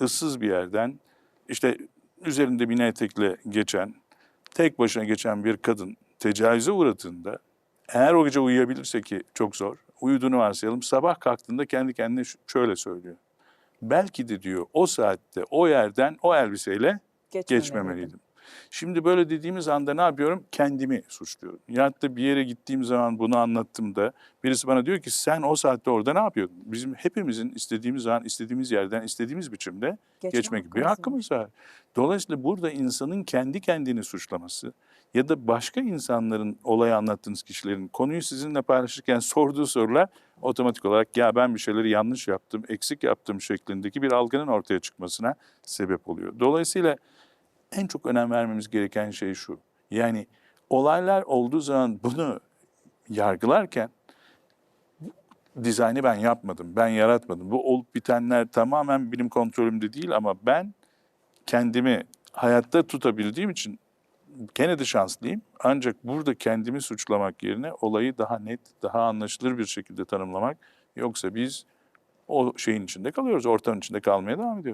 ıssız bir yerden işte üzerinde bir etekle geçen, tek başına geçen bir kadın tecavüze uğradığında eğer o gece uyuyabilirse ki çok zor, uyuduğunu varsayalım sabah kalktığında kendi kendine şöyle söylüyor. Belki de diyor o saatte o yerden o elbiseyle geçmemeliydim. Şimdi böyle dediğimiz anda ne yapıyorum? Kendimi suçluyorum. Ya da bir yere gittiğim zaman bunu anlattığımda birisi bana diyor ki sen o saatte orada ne yapıyordun? Bizim hepimizin istediğimiz zaman istediğimiz yerden istediğimiz biçimde Geçme geçmek bir hakkımız var. hakkımız var. Dolayısıyla burada insanın kendi kendini suçlaması ya da başka insanların olayı anlattığınız kişilerin konuyu sizinle paylaşırken sorduğu sorular otomatik olarak ya ben bir şeyleri yanlış yaptım, eksik yaptım şeklindeki bir algının ortaya çıkmasına sebep oluyor. Dolayısıyla en çok önem vermemiz gereken şey şu. Yani olaylar olduğu zaman bunu yargılarken dizaynı ben yapmadım, ben yaratmadım. Bu olup bitenler tamamen benim kontrolümde değil ama ben kendimi hayatta tutabildiğim için gene de şanslıyım. Ancak burada kendimi suçlamak yerine olayı daha net, daha anlaşılır bir şekilde tanımlamak. Yoksa biz o şeyin içinde kalıyoruz, ortamın içinde kalmaya devam ediyoruz.